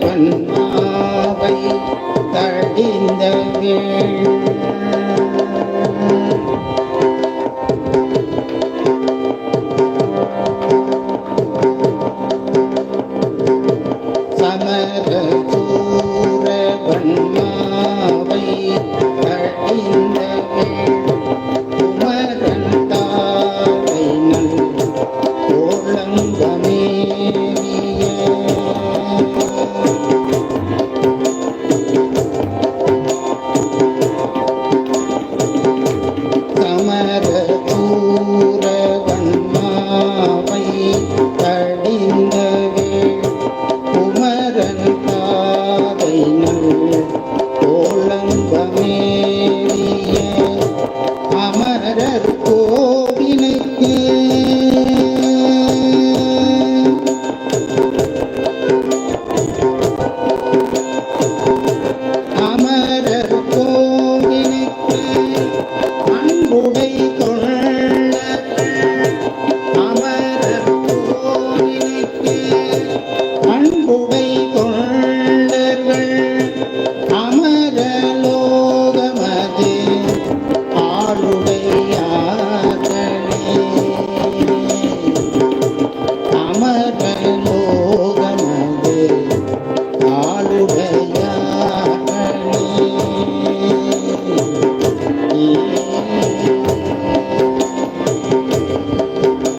மன்னாவை தடிந்த சமரசூர வன்மாவை தடிந்த Oh. லோகமது நாளுடன்